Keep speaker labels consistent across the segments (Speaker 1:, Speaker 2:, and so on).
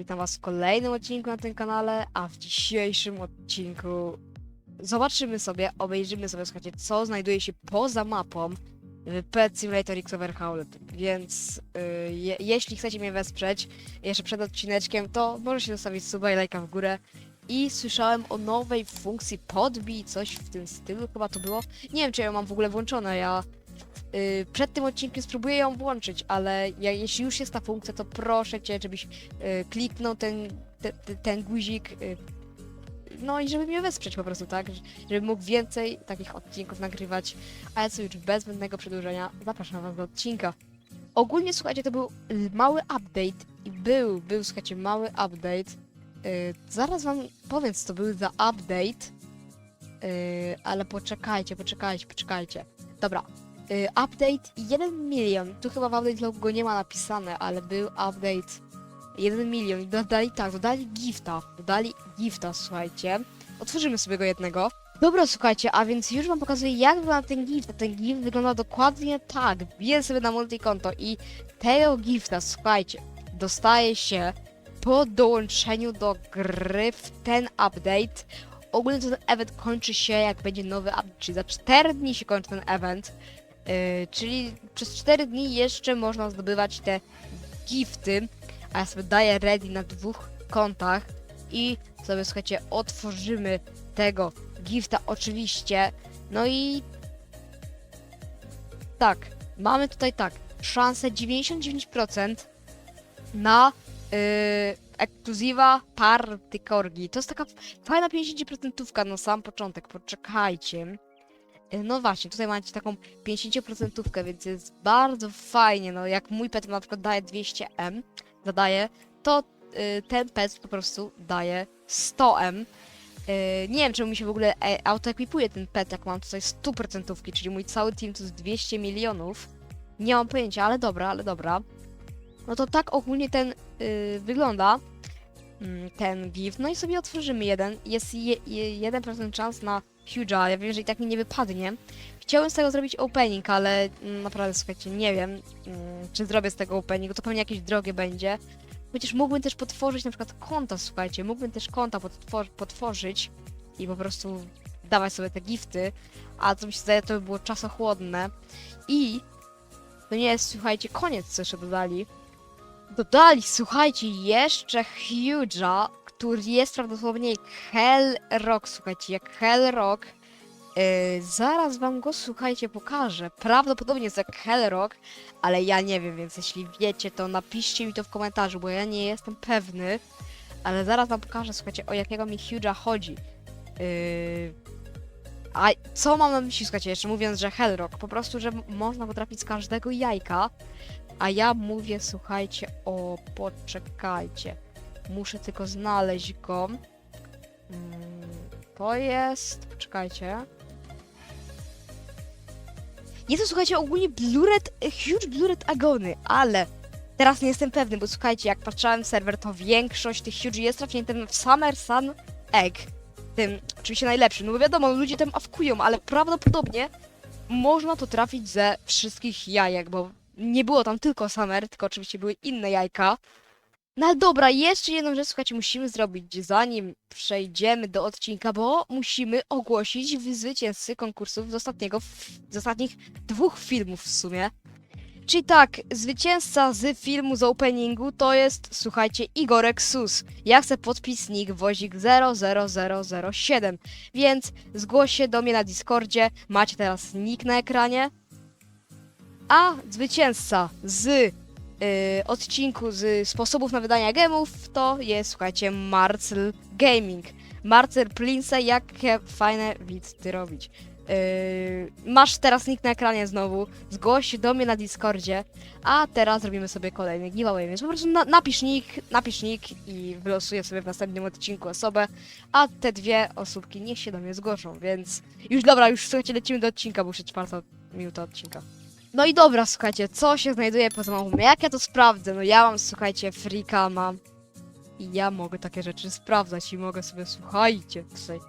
Speaker 1: witam was w kolejnym odcinku na tym kanale, a w dzisiejszym odcinku zobaczymy sobie, obejrzymy sobie, słuchajcie, co znajduje się poza mapą w Pet Simulator X Overhauled, więc y, je, jeśli chcecie mnie wesprzeć jeszcze przed odcineczkiem, to możecie zostawić suba i lajka w górę. I słyszałem o nowej funkcji podbij, coś w tym stylu chyba to było, nie wiem czy ja ją mam w ogóle włączone, ja y, przed tym odcinkiem spróbuję ją włączyć, ale ja, jeśli już jest ta funkcja, to proszę cię, żebyś y, kliknął ten, te, te, ten guzik, y, no i żeby mnie wesprzeć po prostu, tak? Żebym mógł więcej takich odcinków nagrywać, a ja co już bez zbędnego przedłużenia zapraszam was do odcinka. Ogólnie, słuchajcie, to był mały update i był, był, słuchajcie, mały update. Y, zaraz wam powiem, co to był za update, y, ale poczekajcie, poczekajcie, poczekajcie. Dobra, y, update 1 milion. Tu chyba w update logo nie ma napisane, ale był update 1 milion. Dodali tak, dodali gifta. Dodali gifta, słuchajcie. Otworzymy sobie go jednego. Dobra, słuchajcie, a więc już wam pokazuję, jak wygląda ten gift. Ten gift wygląda dokładnie tak. Wbiję sobie na multikonto i tego gifta, słuchajcie, dostaje się po dołączeniu do gry w ten update. Ogólnie ten event kończy się, jak będzie nowy update, czyli za 4 dni się kończy ten event. Yy, czyli przez 4 dni jeszcze można zdobywać te gifty, a ja sobie daję ready na dwóch kontach i sobie słuchajcie, otworzymy tego gifta oczywiście. No i tak, mamy tutaj tak, szansę 99% na yy, ekskluzywa party korgi. To jest taka fajna 50% na sam początek, poczekajcie. Yy, No właśnie, tutaj macie taką 50%, więc jest bardzo fajnie. No, jak mój pet na przykład daje 200M, zadaje, to y, ten pet po prostu daje 100M. Y, nie wiem, czemu mi się w ogóle e, autoekwipuje ten pet, jak mam tutaj 100%, czyli mój cały team to jest 200 milionów. Nie mam pojęcia, ale dobra, ale dobra. No to tak ogólnie ten y, wygląda, mm, ten gift. No i sobie otworzymy jeden. Jest je, je, 1% szans na Huge'a, ja wiem, że i tak mi nie wypadnie. Chciałem z tego zrobić opening, ale mm, naprawdę, słuchajcie, nie wiem, mm, czy zrobię z tego opening, to pewnie jakieś drogie będzie. Chociaż mógłbym też potworzyć na przykład konta, słuchajcie, mógłbym też konta potwor- potworzyć i po prostu dawać sobie te gifty, a co mi się zdaje, to by było czasochłodne. I to nie jest, słuchajcie, koniec, co jeszcze dodali. Dodali, słuchajcie, jeszcze Huge'a, który jest prawdopodobnie Hell Rock, słuchajcie, jak Hell Rock. Yy, zaraz wam go, słuchajcie, pokażę. Prawdopodobnie jest jak Hell Rock, ale ja nie wiem, więc jeśli wiecie, to napiszcie mi to w komentarzu, bo ja nie jestem pewny. Ale zaraz wam pokażę, słuchajcie, o jakiego mi Huge'a chodzi. Yy... A co mam na myśli, słuchajcie, jeszcze mówiąc, że Hellrock? Po prostu, że można potrafić z każdego jajka. A ja mówię, słuchajcie, o poczekajcie. Muszę tylko znaleźć go. Mm, to jest. Poczekajcie. Jest to, słuchajcie, ogólnie Bluret, huge Bluret Agony, ale teraz nie jestem pewny, bo słuchajcie, jak patrzałem w serwer, to większość tych huge jest trafieniem w Summer Sun Egg. Tym, oczywiście najlepszym, no bo wiadomo, ludzie tym awkują, ale prawdopodobnie można to trafić ze wszystkich jajek, bo nie było tam tylko Summer, tylko oczywiście były inne jajka. No ale dobra, jeszcze jedną rzecz, słuchajcie, musimy zrobić, zanim przejdziemy do odcinka, bo musimy ogłosić zwycięzcy konkursów z ostatniego, z ostatnich dwóch filmów w sumie. Czyli tak, zwycięzca z filmu z openingu to jest, słuchajcie, Igorek Sus. Ja chcę podpisnik wozik 00007, więc zgłoś się do mnie na Discordzie, macie teraz nick na ekranie. A zwycięzca z odcinku z sposobów na wydanie gemów to jest, słuchajcie, Marcel Gaming. Marcel Prince, jakie fajne widzty robić. Yy, masz teraz nick na ekranie znowu, zgłoś się do mnie na Discordzie, a teraz robimy sobie kolejny giveaway, więc po prostu na, napisz nick, napisz nick i wylosuję sobie w następnym odcinku osobę, a te dwie osóbki niech się do mnie zgłoszą, więc już dobra, już słuchajcie, lecimy do odcinka, bo już czwarta minuta odcinka. No i dobra, słuchajcie, co się znajduje poza mapą? Jak ja to sprawdzę? No ja mam, słuchajcie, freaka mam i ja mogę takie rzeczy sprawdzać i mogę sobie, słuchajcie, tutaj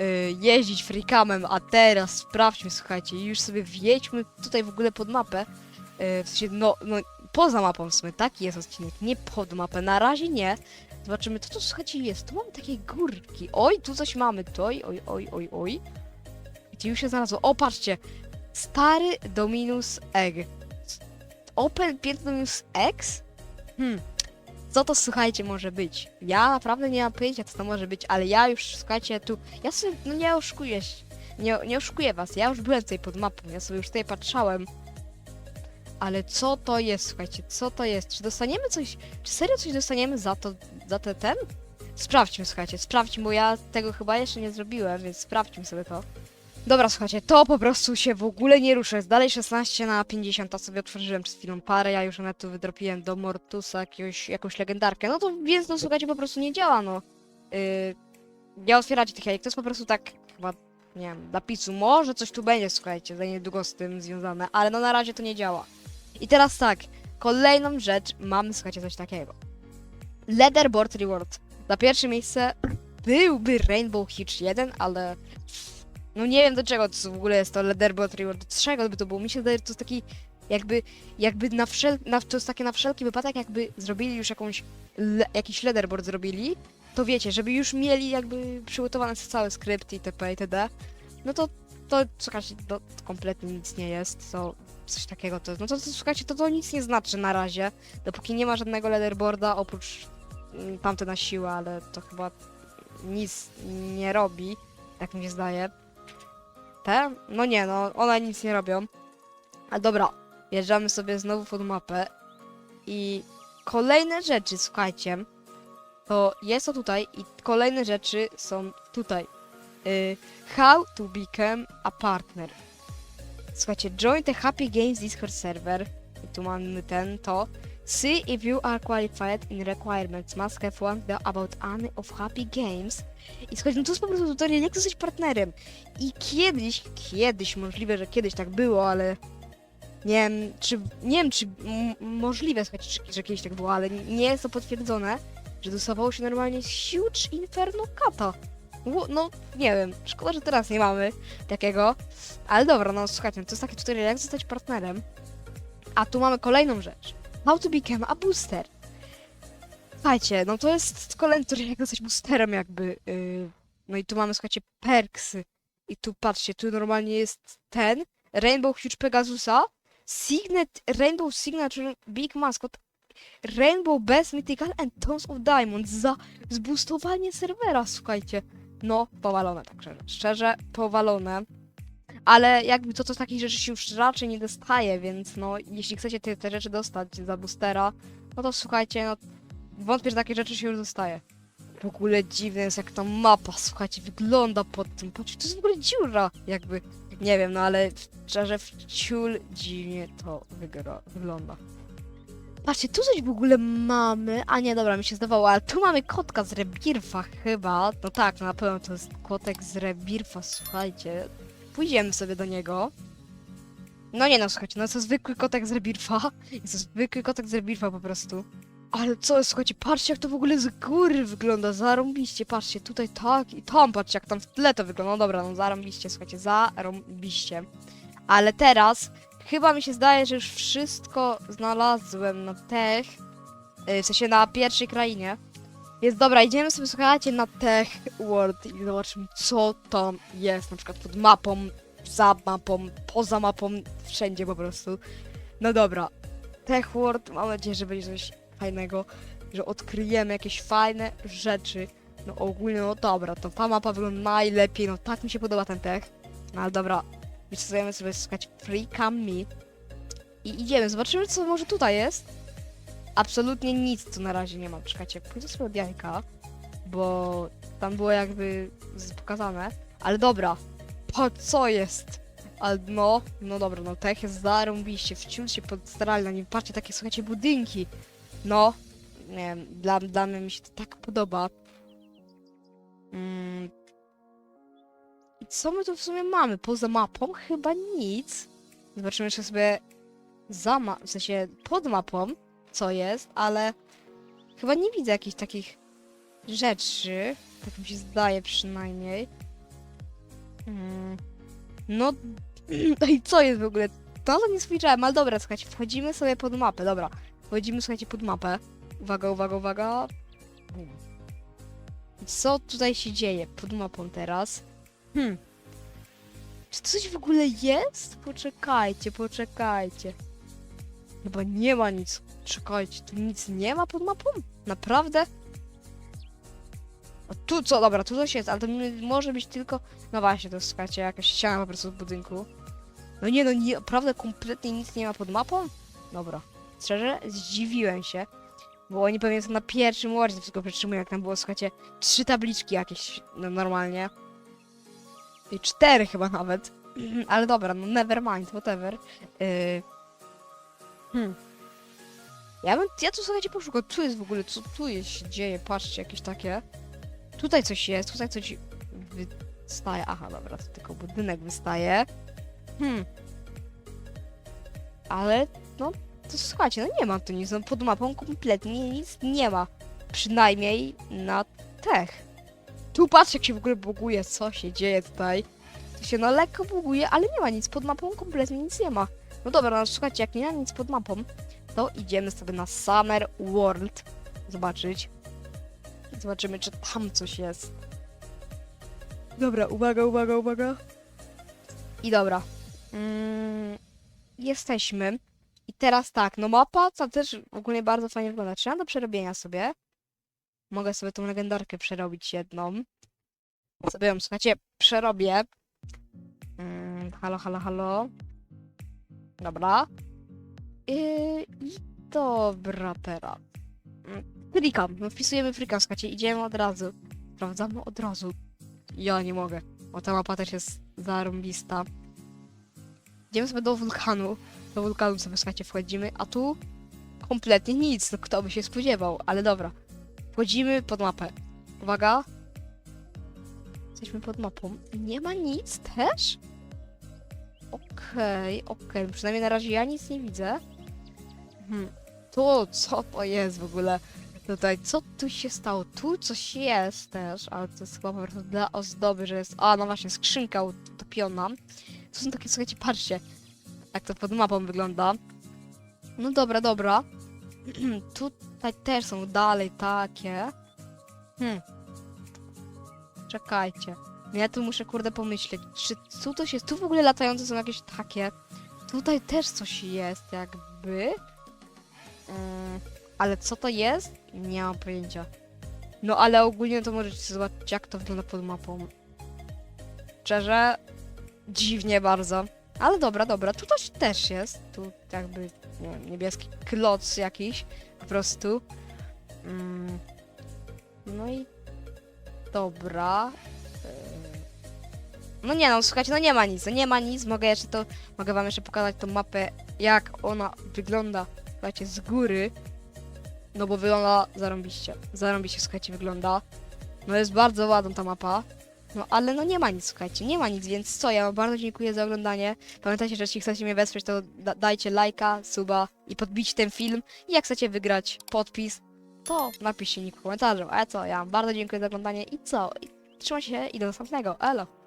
Speaker 1: y, jeździć freakamem, a teraz sprawdźmy, słuchajcie, już sobie wjedźmy tutaj w ogóle pod mapę. Y, w sensie, no, no, poza mapą w taki jest odcinek, nie pod mapę, na razie nie. Zobaczymy, co tu słuchajcie jest, tu mamy takie górki, oj, tu coś mamy, to oj, oj, oj, oj, oj. Gdzie już się znalazło, o patrzcie, stary Dominus Egg. Open 5 Dominus X? Hmm, co to słuchajcie może być? Ja naprawdę nie mam pojęcia, co to może być, ale ja już, słuchajcie, tu, ja sobie, no nie oszukuję się, nie, nie oszukuję was, ja już byłem tutaj pod mapą, ja sobie już tutaj patrzałem. Ale co to jest, słuchajcie, co to jest? Czy dostaniemy coś, czy serio coś dostaniemy za to, za te ten? Sprawdźmy, słuchajcie, sprawdźmy, bo ja tego chyba jeszcze nie zrobiłem, więc sprawdźmy sobie to. Dobra, słuchajcie, to po prostu się w ogóle nie ruszę. Jest dalej 16 na 50, a sobie otworzyłem przed chwilą parę, ja już nawet tu wydropiłem do Mortusa jakiegoś, jakąś legendarkę. No to więc, no słuchajcie, po prostu nie działa, no. Yy, nie otwieracie tych jajek, to jest po prostu tak, chyba, nie wiem, dla pisu. Może coś tu będzie, słuchajcie, za niedługo z tym związane, ale no na razie to nie działa. I teraz tak, kolejną rzecz mamy, słuchajcie, coś takiego. Leaderboard Reward. Na pierwsze miejsce byłby Rainbow Hitch 1, ale no nie wiem do czego to w ogóle jest to Leaderboard Reward. Do czego by to było? Mi się wydaje, że to jest taki jakby, jakby na wszel... Na, to jest takie na wszelki wypadek, jakby zrobili już jakąś, le, jakiś leaderboard zrobili, to wiecie, żeby już mieli jakby przygotowany cały skrypt itp. itd. No to, to słuchajcie, to kompletnie nic nie jest, to coś takiego to, no to, to słuchajcie, to, to nic nie znaczy na razie, dopóki nie ma żadnego leaderboarda, oprócz mm, tamte na siłę, ale to chyba nic nie robi, tak mi się zdaje. Te? No nie, no one nic nie robią. A dobra, jeżdżamy sobie znowu pod mapę i kolejne rzeczy, słuchajcie, to jest to tutaj i kolejne rzeczy są tutaj. Y, how to become a partner. Słuchajcie, join the Happy Games Discord server. I tu mamy ten, to. See if you are qualified in requirements. Must have one the about any of Happy Games. I słuchajcie, no to jest po prostu tutorial, jak zostać partnerem. I kiedyś, kiedyś, możliwe, że kiedyś tak było, ale nie wiem, czy, nie wiem, czy możliwe, słuchajcie, czy, że kiedyś tak było, ale nie jest to potwierdzone, że dostawało się normalnie huge inferno kata. No, nie wiem, szkoda, że teraz nie mamy takiego. Ale dobra, no słuchajcie, to jest taki tutorial, jak zostać partnerem. A tu mamy kolejną rzecz. How to become a booster. Słuchajcie, no to jest kolejny tutorial, jak zostać boosterem jakby. Yy. No i tu mamy, słuchajcie, perksy. I tu patrzcie, tu normalnie jest ten, Rainbow Huge Pegasusa, Signet, Rainbow Signature Big Mascot, Rainbow Best Mythical and Tons of Diamonds za zboostowanie serwera, słuchajcie. No, powalone, tak szczerze. Szczerze, powalone. Ale jakby to, to takich rzeczy się już raczej nie dostaje, więc no, jeśli chcecie te, te rzeczy dostać za boostera, no to słuchajcie, no, wątpię, że takie rzeczy się już dostaje. W ogóle dziwne jest, jak ta mapa, słuchajcie, wygląda pod tym. Patrzcie, to jest w ogóle dziura, jakby. Nie wiem, no ale szczerze, w ciul dziwnie to wygra, wygląda. Patrzcie, tu coś w ogóle mamy. A nie, dobra, mi się zdawało, ale tu mamy kotka z Rebirfa chyba. No tak, no na pewno to jest kotek z Rebirfa, słuchajcie. Pójdziemy sobie do niego. No nie no, słuchajcie, no to zwykły kotek z Rebirfa. Jest to zwykły kotek z Rebirfa po prostu. Ale co słuchajcie, patrzcie jak to w ogóle z góry wygląda, zarąbiście, patrzcie, tutaj tak i tam, patrzcie jak tam w tle to wygląda, no dobra, no zarąbiście, słuchajcie, zarąbiście. Ale teraz chyba mi się zdaje, że już wszystko znalazłem na tech, yy, w sensie na pierwszej krainie. Jest dobra, idziemy sobie, słuchajcie, na Tech World i zobaczymy, co tam jest, na przykład pod mapą, za mapą, poza mapą, wszędzie po prostu. No dobra, Tech World, mam nadzieję, że będzie coś fajnego, że odkryjemy jakieś fajne rzeczy. No ogólnie, no dobra, to ta mapa wygląda najlepiej, no tak mi się podoba ten tech. No ale dobra, wystartujemy sobie słuchać Free Cam Me i idziemy, zobaczymy co może tutaj jest. Absolutnie nic tu na razie nie ma, czekajcie, pójdę sobie od jajka, bo tam było jakby pokazane, ale dobra, po co jest? Ale no, no dobra, no tech jest zarąbiście, wciąż się podstarali na nim, patrzcie, takie słuchajcie budynki, no, nie wiem, dla, dla mnie mi się to tak podoba. Mm. Co my tu w sumie mamy? Poza mapą? Chyba nic. Zobaczymy jeszcze sobie za ma- w sensie pod mapą, co jest, ale chyba nie widzę jakichś takich rzeczy. Tak mi się zdaje przynajmniej. Mm. No, no i co jest w ogóle to nie słyszałem, ale dobra, słuchajcie, wchodzimy sobie pod mapę, dobra. Wchodzimy, słuchajcie, pod mapę. Uwaga, uwaga, uwaga. Co tutaj się dzieje pod mapą teraz? Hmm. Czy to coś w ogóle jest? Poczekajcie, poczekajcie. Chyba nie ma nic. Czekajcie, tu nic nie ma pod mapą? Naprawdę? A tu co? Dobra, tu coś jest, ale to może być tylko... No właśnie, to słuchajcie, jakaś ściana po prostu w budynku. No nie, no nie, naprawdę kompletnie nic nie ma pod mapą? Dobra. Szczerze, zdziwiłem się. Bo oni pewnie są na pierwszym łodzie wszystko przetrzymują, jak tam było, słuchajcie, trzy tabliczki jakieś no, normalnie. I cztery chyba nawet. Ale dobra, no never mind, whatever. Yy... Hmm. Ja bym, ja tu słuchajcie poszukał, tu jest w ogóle, co tu jest, się dzieje, patrzcie, jakieś takie. Tutaj coś jest, tutaj coś wystaje, aha, dobra, to tylko budynek wystaje. Hmm. Ale, no, to słuchajcie, no nie ma tu nic, no pod mapą kompletnie nic nie ma. Przynajmniej na tech. Tu patrz jak się w ogóle buguje, co się dzieje tutaj. To się no lekko buguje, ale nie ma nic, pod mapą kompletnie nic nie ma. No dobra, no słuchajcie, jak nie ma nic pod mapą, to idziemy sobie na Summer World zobaczyć. Zobaczymy, czy tam coś jest. Dobra, uwaga, uwaga, uwaga. I dobra. Mm, jesteśmy. I teraz tak, no mapa, co też ogólnie bardzo fajnie wygląda. Czy mam do przerobienia sobie? Mogę sobie tą legendarkę przerobić jedną. Sobie ją, słuchajcie, przerobię. Mm, halo, halo, halo. Dobra. Yy, I dobra teraz. Frikam, wpisujemy frikam, słuchajcie, idziemy od razu. Sprawdzamy od razu. Ja nie mogę, bo ta mapa też jest zarąbista. Idziemy sobie do wulkanu. Do wulkanu sobie, słuchajcie, wchodzimy, a tu kompletnie nic, no kto by się spodziewał, ale dobra. Wchodzimy pod mapę. Uwaga. Jesteśmy pod mapą. Nie ma nic też? Okej, okej, przynajmniej na razie ja nic nie widzę. Hmm. To, co to jest w ogóle? Tutaj, co tu się stało? Tu coś jest też, ale to jest chyba po prostu dla ozdoby, że jest... A, no właśnie, skrzynka utopiona. To są takie, słuchajcie, patrzcie, jak to pod mapą wygląda. No dobra, dobra. Tutaj też są dalej takie. Hmm. Czekajcie. No Ja tu muszę, kurde, pomyśleć, czy tu to się... Tu w ogóle latające są jakieś takie. Tutaj też coś jest, jakby. Mm, ale co to jest? Nie mam pojęcia. No ale ogólnie to możecie zobaczyć, jak to wygląda pod mapą. Szczerze, dziwnie bardzo. Ale dobra, dobra, tu coś też jest. Tu jakby, nie wiem, niebieski kloc jakiś, po prostu. Mm. No i dobra. No nie no, słuchajcie, no nie ma nic, no nie ma nic. Mogę jeszcze to, mogę wam jeszcze pokazać tą mapę, jak ona wygląda, słuchajcie, z góry. No bo wygląda zarąbiście. Zarąbiście, słuchajcie, wygląda. No jest bardzo ładna ta mapa. No ale no nie ma nic, słuchajcie, nie ma nic, więc co, ja wam bardzo dziękuję za oglądanie. Pamiętajcie, że jeśli chcecie mnie wesprzeć, to da dajcie lajka, suba i podbić ten film. I jak chcecie wygrać podpis, to napiszcie nick w komentarzu. A co, ja wam bardzo dziękuję za oglądanie i co? Trzymajcie się i do następnego. Elo!